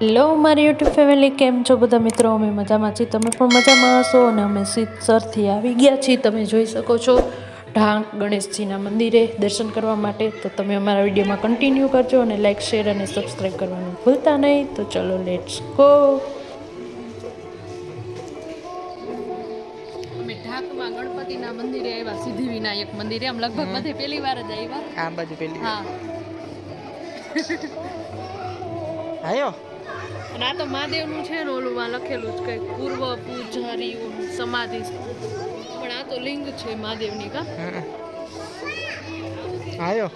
Hello મારી YouTube family કેમ છો બધા મિત્રો? અમે મજામાં છીએ. તમે પણ મજામાં હશો? અને અમે સિત્સરથી આવી ગયા છીએ. તમે જોઈ શકો છો ઢાંક ગણેશજીના મંદિરે દર્શન કરવા માટે. તો તમે અમારા વિડીયોમાં કન્ટિન્યુ કરજો અને લાઇક શેર અને સબસ્ક્રાઈબ કરવાનું ભૂલતા નહીં. તો ચલો લેટ્સ ગો અમે ઢાંકમાં ગણપતિના મંદિરે આવ્યા સિદ્ધિ વિનાયક મંદિરે. આમ લગભગ બધે પહેલી વાર જ આવ્યા. આ બાજુ પેલી હા. આયો? અને આ તો મહાદેવનું છે ને ઓલું લખેલું જ કંઈક પૂર્વ પૂજારી સમાધિ. પણ આ તો લિંગ છે મહાદેવની કા? હમ. આયો.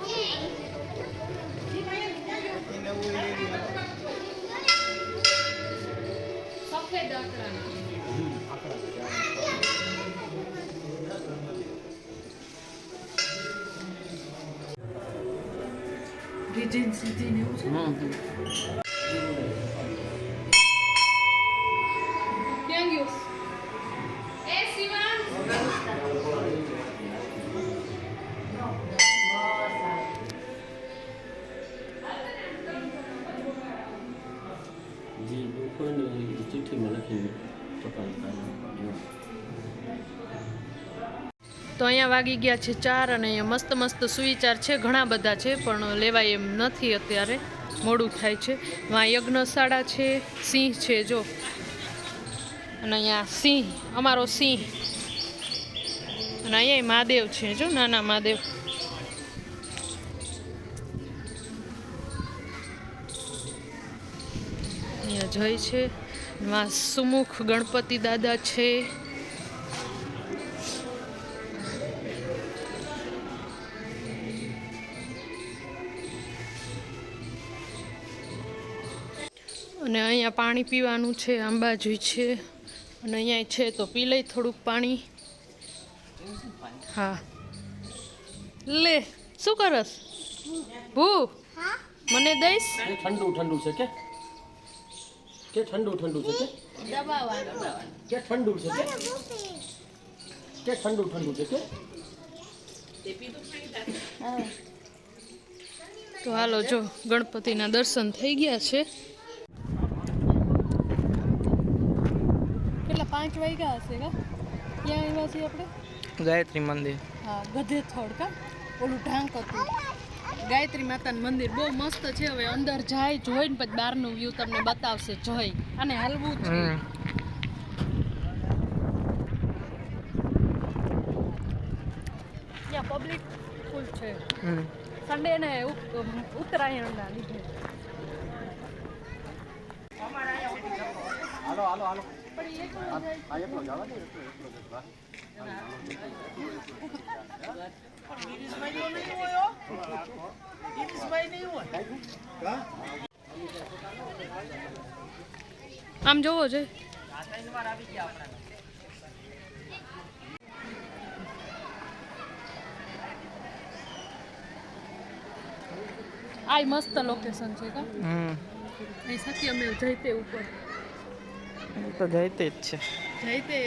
સફેદ આકડાનું. રીજન સીધી ને એવું છે તો અહીંયા વાગી ગયા છે ચાર અને અહીંયા મસ્ત મસ્ત સુવિચાર છે, ઘણા બધા છે, પણ લેવાય એમ નથી અત્યારે. મોડું થાય છે. વાં યજ્ઞશાળા છે, સિંહ છે, જો. અને અહીંયા સિંહ, અમારો સિંહ. અને અહીંયા મહાદેવ છે, જો, નાના મહાદેવ. જય છે. એમાં સુમુખ ગણપતિ દાદા છે. અને અહીંયા પાણી પીવાનું છે આંબાજી છે. અને અહીંયા છે તો પી લઈ થોડુંક પાણી. હા. લે શું કરસ? ભૂ? મને દઈશ? ઠંડુ ઠંડુ છે કે? કે ઠંડુ ઠંડુ છે કે? કે ઠંડુ છે કે? કે ઠંડુ ઠંડુ છે કે? તો હાલો જો ગણપતિના દર્શન થઈ ગયા છે. કેટલા પાંચ વાગ્યા હશે કા? ક્યાં આવ્યા છીએ આપણે? ગાયત્રી મંદિર. હા ગધે થોડ કા? ઓલું ઢાંક હતું. ગાયત્રી માતાનું મંદિર બહુ મસ્ત છે. હવે અંદર જાય જોઈને પછી બહારનું વ્યૂ તમને બતાવશે. જોઈ અને હાલવું છે ત્યાં પબ્લિક ફૂલ છે. સન્ડે ને ઉત્તરાયણના લીધે. આમ જોવો છે આ મસ્ત લોકેશન છે કા? હમ. અહીં સત્યમેવ જયતે ઉપર. એ તો જઈતે જ છે. જયતે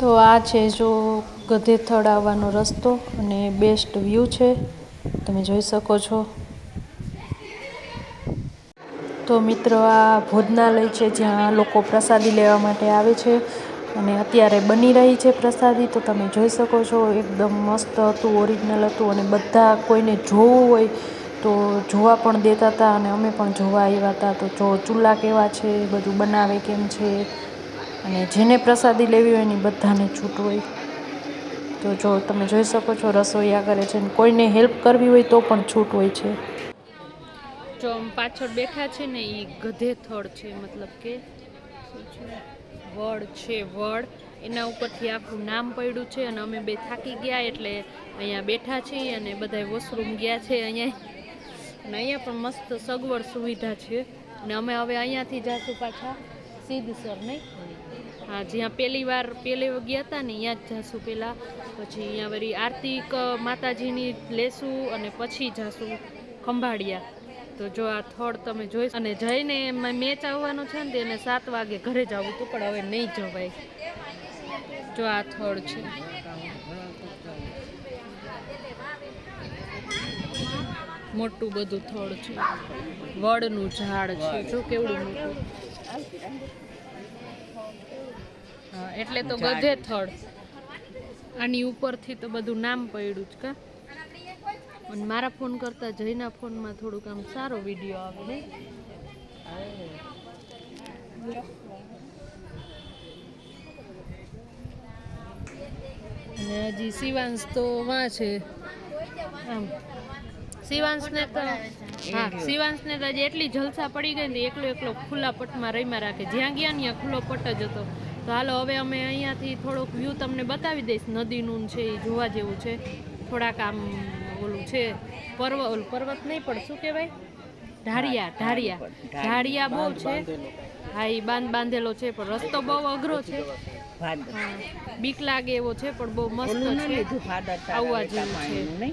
તો આ છે જો ગધેથળ આવવાનો રસ્તો અને બેસ્ટ વ્યૂ છે. તમે જોઈ શકો છો. તો મિત્રો, આ ભોજનાલય છે જ્યાં લોકો પ્રસાદી લેવા માટે આવે છે અને અત્યારે બની રહી છે પ્રસાદી. તો તમે જોઈ શકો છો, એકદમ મસ્ત હતું ઓરિજિનલ હતું અને બધા કોઈને જોવું હોય તો જોવા પણ દેતા હતા અને અમે પણ જોવા આવ્યા હતા. તો જો ચૂલા કેવા છે, બધું બનાવે કેમ છે અને જેને પ્રસાદી લેવી હોય એની બધાને છૂટ હોય. તો જો તમે જોઈ શકો છો રસોઈયા કરે છે ને કોઈને હેલ્પ કરવી હોય તો પણ છૂટ હોય છે. જો પાછળ બેઠા છે ને એ ગધે થડ છે, મતલબ કે વડ છે, વડ. એના ઉપરથી આખું નામ પડ્યું છે અને અમે બે થાકી ગયા એટલે અહીંયા બેઠા છીએ અને બધા વોશરૂમ ગયા છે અહીંયા. અને અહીંયા પણ મસ્ત સગવડ સુવિધા છે. અને અમે હવે અહીંયાથી જાશું પાછા સીધસર નહીં? હા, જ્યાં પહેલી વાર, પહેલે ગયા હતા ને ત્યાં જ જાશું પહેલાં પછી અહીંયા વળી આરતી માતાજીની લેશું અને પછી જાશું ખંભાળિયા. તો જો આ થળ તમે જોઈ અને જઈને મેચ આવવાનો છે ને તેને સાત વાગે ઘરે જવું હતું, પણ હવે નહીં જવાય. જો આ થળ છે. મોટું બધું થળ છે. વડનું ઝાડ છે. જો કેવડું મોટું. એટલે તો ગધે થડ આની ઉપરથી તો બધું નામ પડ્યું જ કા. અને મારા ફોન કરતાં જયના ફોનમાં થોડુંક આમ સારો વીડિયો આવે ને અને હજી શિવાંશ તો વાં છે. આમ શિવાંશને તો હા શિવાંશને તો હજી એટલી જલસા પડી ગઈ ને એકલો એકલો ખુલ્લા પટમાં રહીમાં રાખે. જ્યાં ગયા ને ત્યાં ખુલ્લો પટ જ હતો. તો હાલો હવે અમે અહીંયાથી થોડોક વ્યૂ તમને બતાવી દઈશ. નદીનું છે એ જોવા જેવું છે. થોડાક આમ ઓલું છે પર્વત ઓલું પર્વત નહીં પણ શું કહેવાય? ઢાળિયા ઢાળિયા. ઢાળિયા. બહુ છે. હા એ બાંધ બાંધેલો છે પણ રસ્તો બહુ અઘરો છે. બીક લાગે એવો છે પણ બહુ મસ્ત છે. આવવા જેવું છે.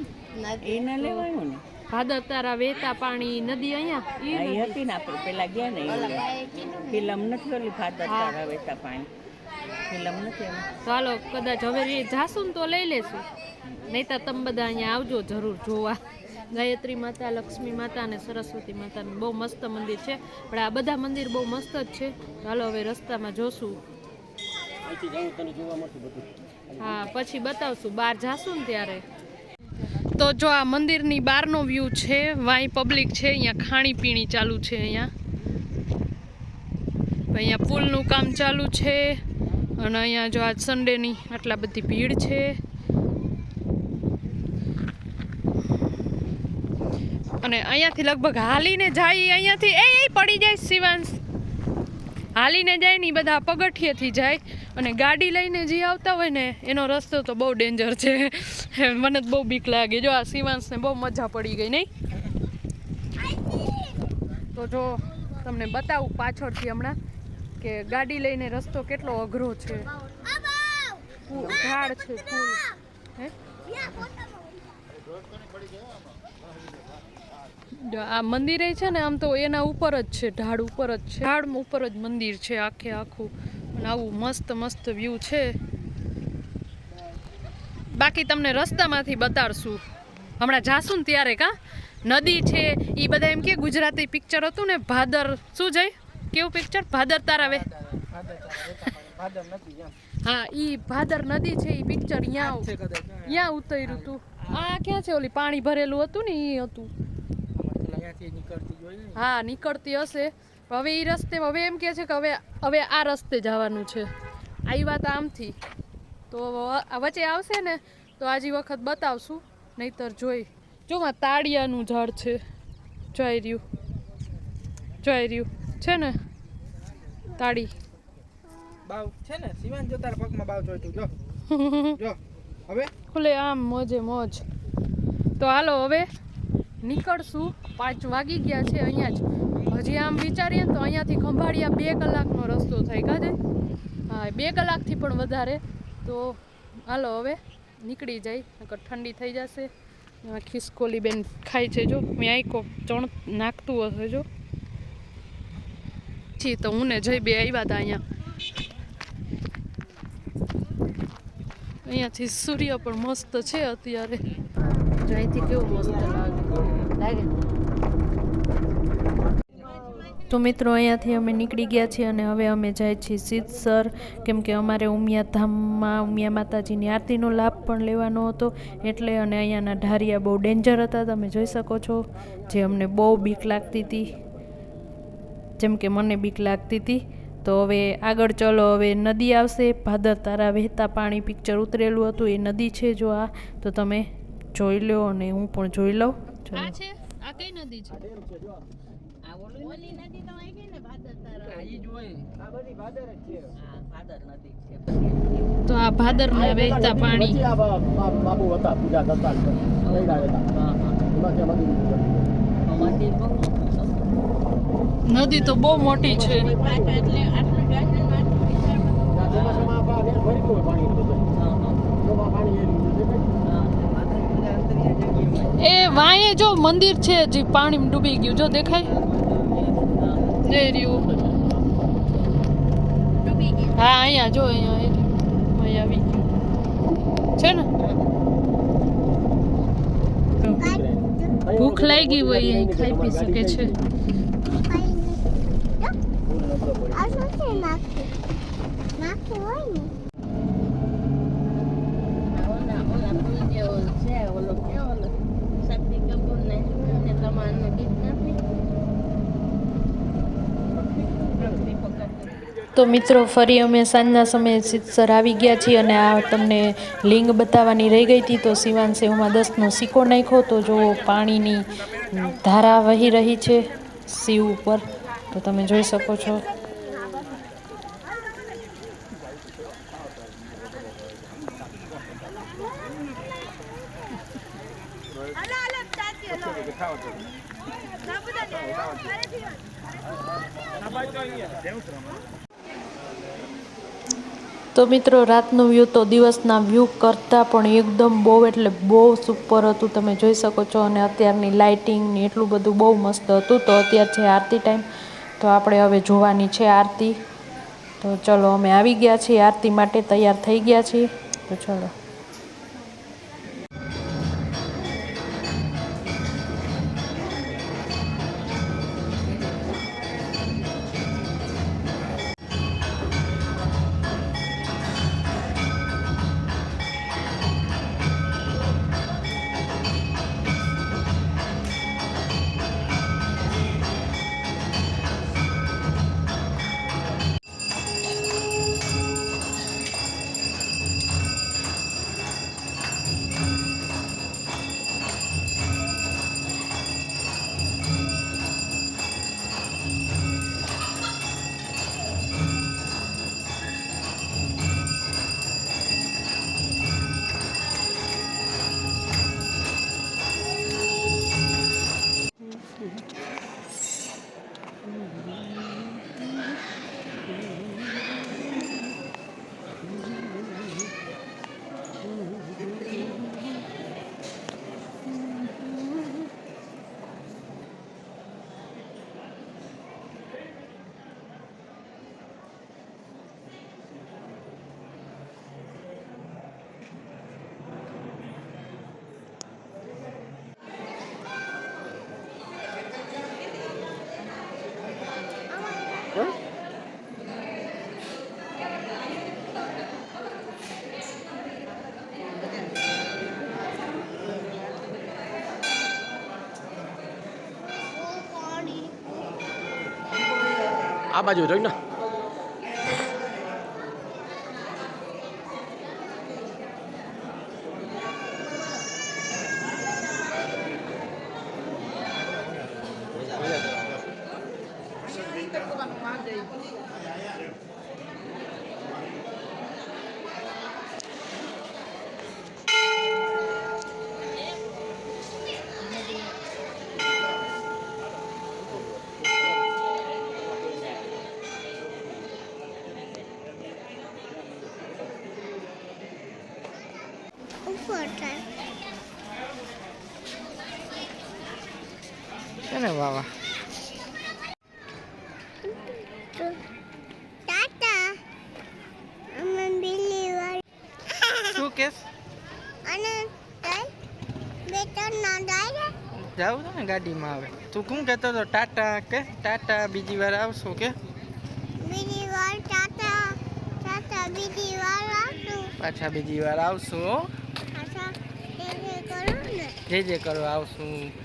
એને લેવાયું ને? ભાદર તારા વહેતા પાણી નદી અહીંયા? હતી ને આપણે પેલા ગયા ને ફિલ્મ નથી ઓલી ફાદર હા. તારા વેતા પાણી? ફિલ્મ નથી ચાલો કદાચ હવે ને તો લઈ લેશું. નહીં તો તમે બધા અહીંયા આવજો જરૂર જોવા. ગાયત્રી માતા લક્ષ્મી માતા અને સરસ્વતી માતાનું બહુ મસ્ત મંદિર છે. પણ આ બધા મંદિર બહુ મસ્ત જ છે. ચાલો હવે રસ્તામાં જોશું. અહીંથી જવું તને જોવા મળશે બધું. હા પછી બતાવશું. બહાર જાશું ને ત્યારે. તો જો આ મંદિરની બહારનો વ્યૂ છે વાંઈ પબ્લિક છે અહીંયા ખાણીપીણી ચાલુ છે અહીંયા. અહીંયા પુલનું કામ ચાલુ છે. અને અહીંયા જો આજ સન્ડેની આટલા બધી ભીડ છે. અને અહીંયાથી લગભગ હાલીને જાય, અહીંયાથી એ પડી જાય શિવાંશ હાલીને જાય ને બધા પગથિયેથી જાય અને ગાડી લઈને જે આવતા હોય ને, એનો રસ્તો તો બહુ ડેન્જર છે. મને તો બહુ બીક લાગે. જો આ શિવાંશને બહુ મજા પડી ગઈ નહીં? તો જો, તમને બતાવું પાછળથી હમણાં. કે ગાડી લઈને રસ્તો કેટલો અઘરો છે. ઝાડ છે, ફૂલ. આ મંદિરે છે ને, આમ તો એના ઉપર જ છે, ઢાળ ઉપર જ છે. ઢાળ ઉપર જ મંદિર છે, આખે આખું. અને આવું મસ્ત મસ્ત વ્યૂ છે. બાકી તમને રસ્તામાંથી બતાડશું. હમણાં જાશું ને ત્યારે કા? નદી છે એ બધા એમ કે ગુજરાતી પિક્ચર હતું ને, ભાદર. શું જાય? કેવું પિક્ચર ભાદર તારાવે હા ઈ ભાદર નદી છે ઈ પિક્ચર ત્યાં ત્યાં ઉતર્યું હતું આ ક્યાં છે ઓલી? પાણી ભરેલું હતું ને એ હતું. હા નીકળતી હશે. હવે એ રસ્તે હવે એમ કે છે કે હવે હવે આ રસ્તે જવાનું છે. આવી વાત આમથી. તો વચ્ચે આવશે ને તો આજી વખત બતાવશું. નહીતર જોઈ. જો આ તાળિયાનું ઝાડ છે. જોઈ રહ્યું. જોઈ રહ્યું. છે ને? તાળી. બાવ છે ને? શિવાન જો તારા પગમાં બાવ જોઈતું. જો. જો. હવે? ખુલે આમ મોજે મોજ. તો હાલો હવે નીકળશું. પાંચ વાગી ગયા છે અહીંયા જ. હજી આમ વિચારીએ તો અહીંયાથી ખંભાળિયા બે કલાકનો રસ્તો થાય. કાજે હા બે કલાકથી પણ વધારે. તો હાલો હવે નીકળી જાય. નકર ઠંડી થઈ જશે. એમાં ખિસકોલી બેન ખાય છે જો. મેં આઈકો ચણ નાખતું હશે જો. છી તો હું ને જઈ બે આવ્યા હતા અહીંયા. અહીંયાથી સૂર્ય પણ મસ્ત છે અત્યારે. અહીંથી કેવું મસ્ત લાગે? લાગે? તો મિત્રો, અહીંયાથી અમે નીકળી ગયા છીએ અને હવે અમે જાય છીએ સિદ્ધસર કેમ કે અમારે ઉમિયા ધામમાં, ઉમિયા માતાજીની આરતીનો લાભ પણ લેવાનો હતો. એટલે અને અહીંયાના ઢારિયા બહુ ડેન્જર હતા, તમે જોઈ શકો છો. જે અમને બહુ બીક લાગતી હતી. જેમ કે મને બીક લાગતી હતી. તો હવે આગળ ચલો હવે નદી આવશે. ભાદર તારા વહેતા પાણી પિક્ચર ઉતરેલું હતું. એ નદી છે જો આ. તો તમે જોઈ લો અને હું પણ જોઈ લઉં. ચલો. આ કઈ નદી છે? આ ઓલી ઓલી નદી તો અહીં ગઈ ને ભાદર તારા ઈ જ આ બધી ભાદર જ છે. હા ભાદર નદી છે. તો આ ભાદરના વહેતા પાણી. બાબુ હતા પૂજા કરતા એમાં હતું. મંદિર બહુ મોટું છે. નદી તો બહુ મોટી છે. એ વાંયે જો મંદિર છે જે પાણીમાં ડૂબી ગયું, જો દેખાય? જઈ રહ્યું. હા, અહીંયા જો, અહીંયા અહીંયા આવી ગયું. છે ને? ભૂખ લાગી હોય અહીં ખાઈ પી શકે છે આ શું છે નાખી નાખી હોય ને ઓલા ઓલા પુલ જેવો છે ઓલો કયો ઓલો શક્તિ કપૂર ને ને તમારનું ગીત નથી તો મિત્રો, ફરી અમે સાંજના સમયે સિત્સર આવી ગયા છીએ અને આ તમને લિંગ બતાવવાની રહી ગઈ હતી. તો સિવાન સેવમાં દસનો સિક્કો નાખ્યો. તો જો પાણીની ધારા વહી રહી છે શિવ ઉપર. તો તમે જોઈ શકો છો. તો મિત્રો, રાતનું વ્યૂ તો દિવસના વ્યૂ કરતાં પણ એકદમ બહુ, એટલે બહુ સુપર હતું. તમે જોઈ શકો છો અને અત્યારની લાઇટિંગ ને એટલું બધું બહુ મસ્ત હતું. તો અત્યાર છે આરતી ટાઈમ તો આપણે હવે જોવાની છે આરતી. તો ચલો, અમે આવી ગયા છીએ. આરતી માટે તૈયાર થઈ ગયા છીએ. તો ચલો. આ બાજુ જોઈ ને ઉપર કેસ? અને જાવ ના ગાડીમાં આવે તું શું કહેતો હતો? ટાટા કે? ટાટા બીજી વાર આવશો કે? બીજી વાર ટાટા ટાટા બીજી વાર આવતું પાછા બીજી વાર આવશું. પાછા જે કરો ને. જે કરવા આવશું.